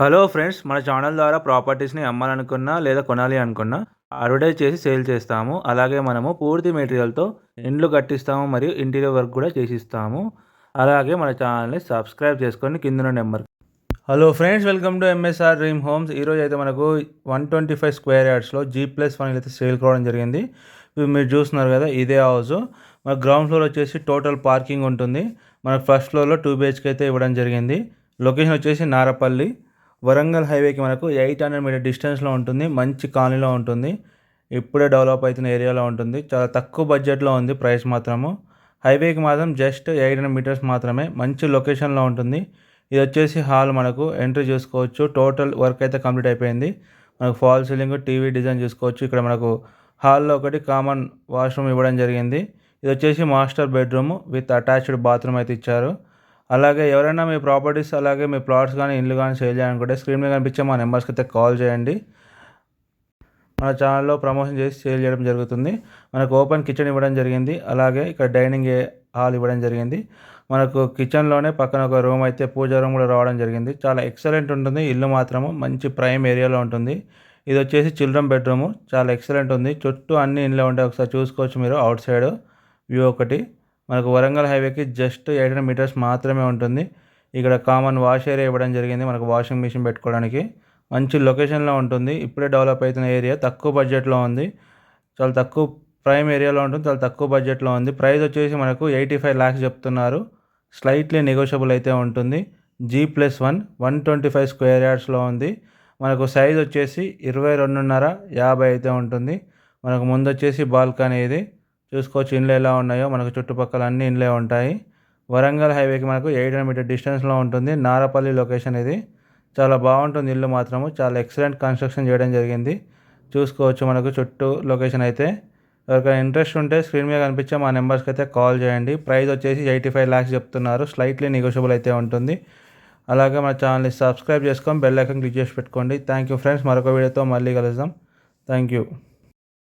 Hello friends మన channel ద్వారా ప్రాపర్టీస్ని అమ్మాలనుకున్నా లేదా కొనాలి అనుకున్నా అడ్వర్టైజ్ చేసి సేల్ చేస్తాము. అలాగే మనము పూర్తి మెటీరియల్తో ఇండ్లు కట్టిస్తాము మరియు ఇంటీరియర్ వర్క్ కూడా చేసిస్తాము. అలాగే మన ఛానల్ని సబ్స్క్రైబ్ చేసుకొని కింద number hello friends welcome to MSR dream homes ఈరోజు అయితే మనకు వన్ ట్వంటీ ఫైవ్ స్క్వేర్ యార్డ్స్లో జీ ప్లస్ వన్ అయితే సేల్ కావడం జరిగింది. మీరు చూస్తున్నారు కదా ఇదే హౌస్. మన గ్రౌండ్ ఫ్లోర్ వచ్చేసి టోటల్ పార్కింగ్ ఉంటుంది. మనకు ఫస్ట్ ఫ్లోర్లో టూ బిహెచ్కే అయితే ఇవ్వడం జరిగింది. లొకేషన్ వచ్చేసి నారపల్లి. వరంగల్ హైవేకి మనకు ఎయిట్ హండ్రెడ్ మీటర్ డిస్టెన్స్లో ఉంటుంది. మంచి కాలనీలో ఉంటుంది. ఇప్పుడే డెవలప్ అవుతున్న ఏరియాలో ఉంటుంది. చాలా తక్కువ బడ్జెట్లో ఉంది ప్రైస్ మాత్రము. హైవేకి మాత్రం జస్ట్ ఎయిట్ హండ్రెడ్ మీటర్స్ మాత్రమే. మంచి లొకేషన్లో ఉంటుంది. ఇది వచ్చేసి హాల్ మనకు ఎంట్రీ చూసుకోవచ్చు. టోటల్ వర్క్ అయితే కంప్లీట్ అయిపోయింది. మనకు ఫాల్ సీలింగ్ టీవీ డిజైన్ చూసుకోవచ్చు. ఇక్కడ మనకు హాల్లో ఒకటి కామన్ వాష్రూమ్ ఇవ్వడం జరిగింది. ఇది వచ్చేసి master bedroom with attached bathroom అయితే ఇచ్చారు. అలాగే ఎవరైనా మీ ప్రాపర్టీస్ అలాగే మీ ప్లాట్స్ కానీ ఇల్లు కానీ సేల్ చేయాలనుకుంటే స్క్రీన్ మీద కనిపించే మా నెంబర్స్కి అయితే కాల్ చేయండి. మన ఛానల్లో ప్రమోషన్ చేసి సేల్ చేయడం జరుగుతుంది. మనకు ఓపెన్ కిచెన్ ఇవ్వడం జరిగింది. అలాగే ఇక్కడ డైనింగ్ హాల్ ఇవ్వడం జరిగింది. మనకు కిచెన్లోనే పక్కన ఒక రూమ్ అయితే పూజ రూమ్ కూడా రావడం జరిగింది. చాలా ఎక్సలెంట్ ఉంటుంది. ఇల్లు మాత్రము మంచి ప్రైమ్ ఏరియాలో ఉంటుంది. ఇది వచ్చేసి చిల్డ్రన్ బెడ్రూమ్. చాలా ఎక్సలెంట్ ఉంది. చుట్టూ అన్ని ఇంట్లో ఉంటాయి. ఒకసారి చూసుకోవచ్చు మీరు. అవుట్ సైడ్ వ్యూ ఒకటి. మనకు వరంగల్ హైవేకి జస్ట్ ఎయిట్ హండ్రెడ్ మీటర్స్ మాత్రమే ఉంటుంది. ఇక్కడ కామన్ వాష్ ఏరియా ఇవ్వడం జరిగింది మనకు వాషింగ్ మిషన్ పెట్టుకోవడానికి. మంచి లొకేషన్లో ఉంటుంది. ఇప్పుడే డెవలప్ అవుతున్న ఏరియా తక్కువ బడ్జెట్లో ఉంది. చాలా తక్కువ ప్రైమ్ ఏరియాలో ఉంటుంది. చాలా తక్కువ బడ్జెట్లో ఉంది. ప్రైస్ వచ్చేసి మనకు ఎయిటీ ఫైవ్ ల్యాక్స్ చెప్తున్నారు. స్లైట్లీ నెగోషియబుల్ అయితే ఉంటుంది. G plus one one twenty five square యార్డ్స్లో ఉంది. మనకు సైజ్ వచ్చేసి ఇరవై రెండున్నర యాభై అయితే ఉంటుంది. మనకు ముందు వచ్చేసి బాల్కనీ ఇది. చూసుకోవచ్చు ఇండ్లు ఎలా ఉన్నాయో. మనకు చుట్టుపక్కల అన్ని ఇండ్లే ఉంటాయి. వరంగల్ హైవేకి మనకు ఎయిట్ హండ్రెడ్ మీటర్ డిస్టెన్స్లో ఉంటుంది. నారపల్లి లొకేషన్ ఇది. చాలా బాగుంటుంది ఇల్లు మాత్రము. చాలా ఎక్సలెంట్ కన్స్ట్రక్షన్ చేయడం జరిగింది. చూసుకోవచ్చు మనకు చుట్టూ లొకేషన్ అయితే. ఎవరికైనా ఇంట్రెస్ట్ ఉంటే స్క్రీన్ మీద కనిపించే మా నెంబర్స్కి అయితే కాల్ చేయండి. ప్రైస్ వచ్చేసి ఎయిటీ ఫైవ్ ల్యాక్స్ చెప్తున్నారు. స్లైట్లీ నెగోషియబుల్ అయితే ఉంటుంది. అలాగే మన ఛానల్ని సబ్స్క్రైబ్ చేసుకొని బెల్ ఐకన్ క్లిక్ చేసి పెట్టుకోండి. Thank you friends. మరొక వీడియోతో మళ్ళీ కలుద్దాం. Thank you.